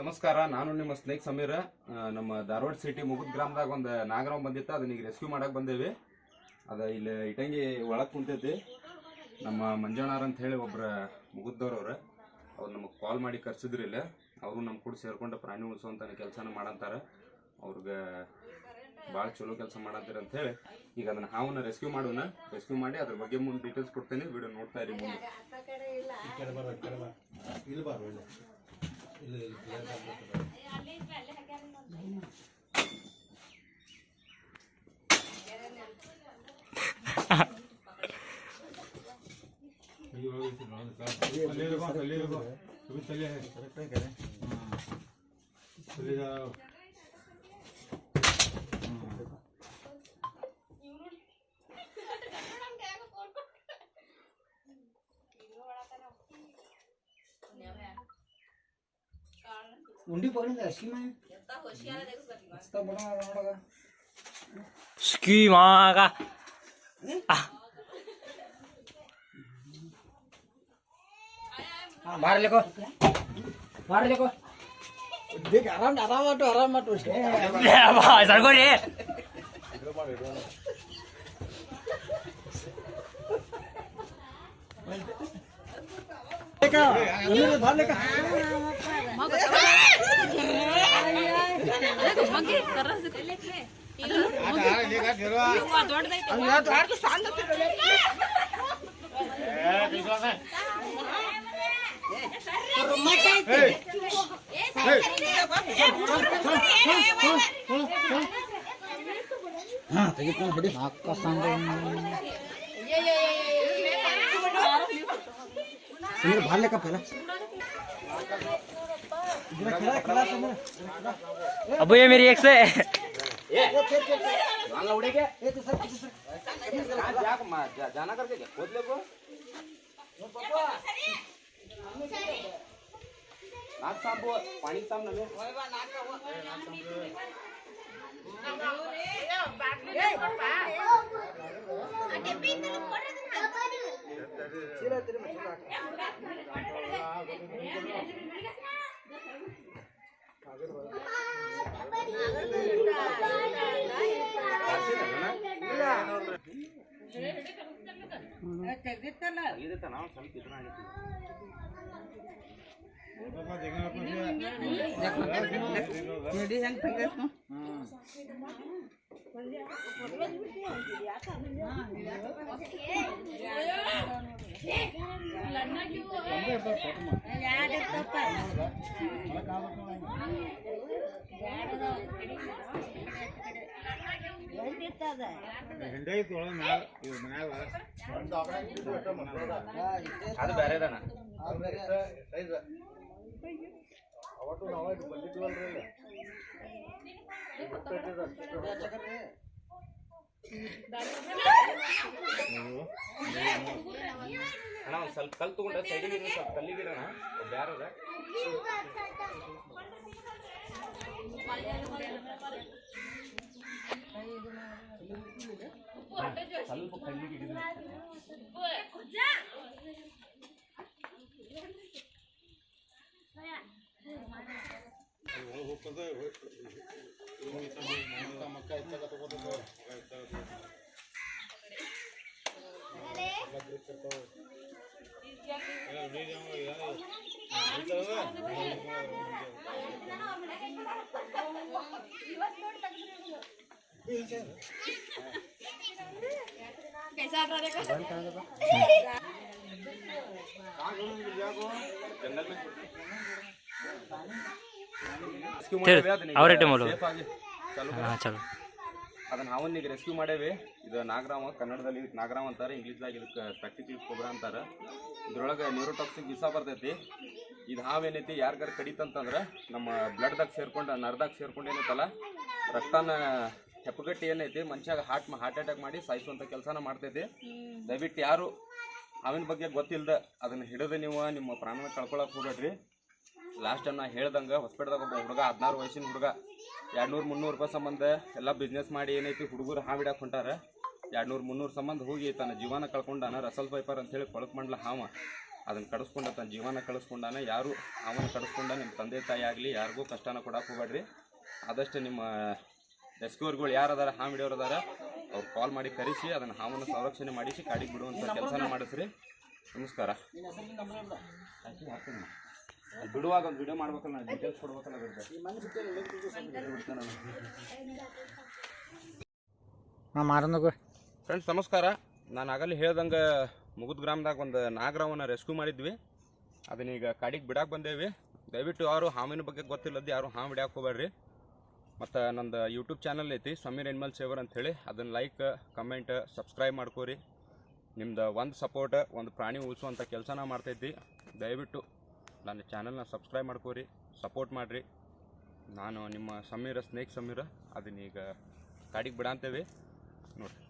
ನಮಸ್ಕಾರ, ನಾನು ನಿಮ್ಮ ಸ್ನೇಕ್ ಸಮೀರ. ನಮ್ಮ ಧಾರವಾಡ ಸಿಟಿ ಮುಗುದ್ ಗ್ರಾಮದಾಗ ಒಂದು ನಾಗರಾವ್ ಬಂದಿತ್ತು, ಅದನ್ನ ಈಗ ರೆಸ್ಕ್ಯೂ ಮಾಡಕ್ ಬಂದೇವಿ. ಅದ ಇಲ್ಲಿ ಇಟಂಗಿ ಒಳಗ್ ಕುಂತೈತಿ. ನಮ್ಮ ಮಂಜಣ್ಣಾರ್ ಅಂತ ಹೇಳಿ ಒಬ್ರ ಮುಗುದ್ದವ್ರವ್ರ ಅವ್ರು. ನಮಗೆ ಕಾಲ್ ಮಾಡಿ ಕರ್ಸಿದ್ರು ಇಲ್ಲ. ಅವರು ನಮ್ಮ ಕೂಡ ಸೇರ್ಕೊಂಡ ಪ್ರಾಣಿ ಉಳಿಸುವಂತ ಕೆಲಸನ ಮಾಡಂತಾರ. ಅವ್ರಿಗೆ ಭಾಳ ಚಲೋ ಕೆಲಸ ಮಾಡತ್ತೀರ ಅಂತ ಹೇಳಿ. ಈಗ ಅದನ್ನ ಹಾವನ್ನ ರೆಸ್ಕ್ಯೂ ಮಾಡೋಣ. ರೆಸ್ಕ್ಯೂ ಮಾಡಿ ಅದ್ರ ಬಗ್ಗೆ ಮುಂದೆ ಡೀಟೇಲ್ಸ್ ಕೊಡ್ತೇನೆ. ವಿಡಿಯೋ ನೋಡ್ತಾ ಇರಿ ಮುಂದೆ. ಇಲ್ಲಿ ಬಾರ ಒಳ್ಳೆ ಇಲ್ಲಿ ಇಲ್ಲಿ clear ಆಗ್ಬಿಡ್ತದೆ. Correct ಆಗ್ಯಾರ? ಉಂಡಿ ಪಗಡಿಂದ ಸ್ಕೀಮ್ ನೋಡಗ ಸ್ಕೀಮ್ ಆಗ ಬಾರ ಲೇಕೋ ಬಾರ ಲೇಕೋ देख आराम आराम मत आराम मत उठे भाई सर को रे देखा ये भर लेका ಹಾ ತೆಗಿತಾನ ಹಿಡಿ ಅಕ್ಕ ಸಂಗ ಸಮೀರ್ ಬಾರ್ಲಿಕ ಪೆಲ अबू ये मेरी एक से जाना करके खोद ले को नाक साफ वो पानी साफ ना ले ಇದಕ್ಕೆ ನಾವು ಸ್ವಲ್ಪ ಇದನ್ನ ಆಗೈತಿ ಅದು ಬೇರೆ ಅದಾನ ಅಣ್ಣ ಒಂದು ಸ್ವಲ್ಪ ಕಲ್ ತಗೊಂಡ ಸೈಡಿಗೆ ಇರೋ ಸ್ವಲ್ಪ ಕಲ್ಲಿಗೆ ಇಡೋಣ ಬ್ಯಾರದ ಸ್ವಲ್ಪ ಕಲ್ಲಿಗೆ ಇಡಿದ್ರು ಮಕ್ಕ ಎತ್ತಾಗ ತಗೋತದ ಜಂಗಲ್ ಅವರೇ ಟೈಮಲ್ಲಿ ಹಾಂ ಚಲೋ. ಅದನ್ನು ನಾವನ್ನ ಈಗ ರೆಸ್ಕ್ಯೂ ಮಾಡೇವಿ ಇದು ನಾಗರಾಮ ಕನ್ನಡದಲ್ಲಿ ನಾಗರಾಮ್ ಅಂತಾರೆ ಇಂಗ್ಲೀಷ್ದಾಗ ಇದಕ್ಕೆ ಸ್ಪೆಕ್ಟಿಕಲ್ ಕೊಬ್ರ ಅಂತಾರೆ. ಇದ್ರೊಳಗೆ ನ್ಯೂರೋಟಾಕ್ಸಿಕ್ ವಿಷ ಬರ್ತೈತಿ. ಇದು ಹಾವೇನೈತಿ ಯಾರಿಗಾರು ಕಡಿತಂತಂದ್ರೆ ನಮ್ಮ ಬ್ಲಡ್ದಾಗ ಸೇರ್ಕೊಂಡು ನರ್ದಾಗ ಸೇರ್ಕೊಂಡು ಏನೈತಲ್ಲ ರಕ್ತನ ಹೆಪ್ಪುಗಟ್ಟಿ ಏನೈತಿ ಮನುಷ್ಯಾಗ ಹಾರ್ಟ್ ಹಾರ್ಟ್ ಅಟ್ಯಾಕ್ ಮಾಡಿ ಸಾಯಿಸುವಂಥ ಕೆಲಸನ ಮಾಡ್ತೈತಿ. ದಯವಿಟ್ಟು ಯಾರು ಹಾವಿನ ಬಗ್ಗೆ ಗೊತ್ತಿಲ್ಲದ ಅದನ್ನು ಹಿಡಿದು ನೀವು ನಿಮ್ಮ ಪ್ರಾಣನ ಕಳ್ಕೊಳಕ್ಕೆ ಹೋಗ್ಬೇಡ್ರಿ. ಲಾಸ್ಟ್ ಟೈಮ್ ನಾ ಹೇಳ್ದಂಗೆ ಹೊಸಪೇಟದಾಗ ಒಬ್ಬ ಹುಡುಗ ಹದಿನಾರು ವಯಸ್ಸಿನ ಹುಡುಗ ಎರಡು ನೂರು ಮುನ್ನೂರು ರೂಪಾಯಿ ಸಂಬಂಧ ಎಲ್ಲ ಬಿಸ್ನೆಸ್ ಮಾಡಿ ಏನೈತಿ ಹುಡುಗರು ಹಾವಿಡಕ್ಕೆ ಹೊಂಟಾರ. ಎರಡು ನೂರು ಮುನ್ನೂರು ಸಂಬಂಧ ಹೋಗಿ ತನ್ನ ಜೀವನ ಕಳ್ಕೊಂಡಾನ ರಸಲ್ ಪೈಪರ್ ಅಂತೇಳಿ ಕೊಳಕ್ ಮಾಡ್ಲ ಹಾವ. ಅದನ್ನು ಕಡಿಸ್ಕೊಂಡ ತನ್ನ ಜೀವನ ಕಳಿಸ್ಕೊಂಡಾನ ಯಾರು ಅವನ ಕಡಿಸ್ಕೊಂಡ ನಿಮ್ಮ ತಂದೆ ತಾಯಿ ಆಗಲಿ ಯಾರಿಗೂ ಕಷ್ಟನ ಕೊಡಕ್ಕೆ ಹೋಗ್ಬೇಡ್ರಿ. ಆದಷ್ಟು ನಿಮ್ಮ ರೆಸ್ಕ್ಯೂರ್ಗಳು ಯಾರು ಅದಾರ ಹಿಡಿಯೋರು ಅದಾರ ಅವ್ರು ಕಾಲ್ ಮಾಡಿ ಕರೆಸಿ ಅದನ್ನು ಹಾವನ್ನು ಸಂರಕ್ಷಣೆ ಮಾಡಿಸಿ ಕಾಡಿಗೆ ಬಿಡುವಂಥ ಕೆಲಸನ ಮಾಡಿಸ್ರಿ. ನಮಸ್ಕಾರ. ಬಿಡುವಾಗ ಒಂದು ವಿಡಿಯೋ ಮಾಡ್ಬೇಕಲ್ಲ ನಾನು ಡೀಟೇಲ್ಸ್ ಕೊಡ್ಬೇಕಲ್ಲ ನಾ ಮಾರನಗು ಫ್ರೆಂಡ್ಸ್ ನಮಸ್ಕಾರ. ನಾನು ಆಗಲೇ ಹೇಳ್ದಂಗೆ ಮುಗುದ್ ಗ್ರಾಮದಾಗ ಒಂದು ನಾಗರಾವನ್ನ ರೆಸ್ಕ್ಯೂ ಮಾಡಿದ್ವಿ. ಅದನ್ನೀಗ ಕಾಡಿಗೆ ಬಿಡಕ್ಕೆ ಬಂದೇವಿ. ದಯವಿಟ್ಟು ಯಾರು ಹಾವಿನ ಬಗ್ಗೆ ಗೊತ್ತಿಲ್ಲದ್ದು ಯಾರು ಹಾವು ಹಿಡಿಯಕ್ಕೆ ಹೋಗ್ಬೇಡ್ರಿ ಮತ್ತು ನಂದು ಯೂಟ್ಯೂಬ್ ಚಾನಲ್ ಐತಿ ಸಮೀರ್ ಎನ್ಮಲ್ ಸೇವರ್ ಅಂಥೇಳಿ ಅದನ್ನು ಲೈಕ್ ಕಮೆಂಟ್ ಸಬ್ಸ್ಕ್ರೈಬ್ ಮಾಡ್ಕೋರಿ. ನಿಮ್ದು ಒಂದು ಸಪೋರ್ಟ್ ಒಂದು ಪ್ರಾಣಿ ಉಳಿಸುವಂಥ ಕೆಲಸನ ಮಾಡ್ತೈತಿ. ದಯವಿಟ್ಟು ನನ್ನ ಚಾನಲ್ನ ಸಬ್ಸ್ಕ್ರೈಬ್ ಮಾಡ್ಕೋರಿ ಸಪೋರ್ಟ್ ಮಾಡಿರಿ. ನಾನು ನಿಮ್ಮ ಸಮೀರ, ಸ್ನೇಕ್ ಸಮೀರ ಅದನ್ನೀಗ ಕಾಡಿಗೆ ಬಿಡಂತೇವೆ. ನೋಡಿರಿ.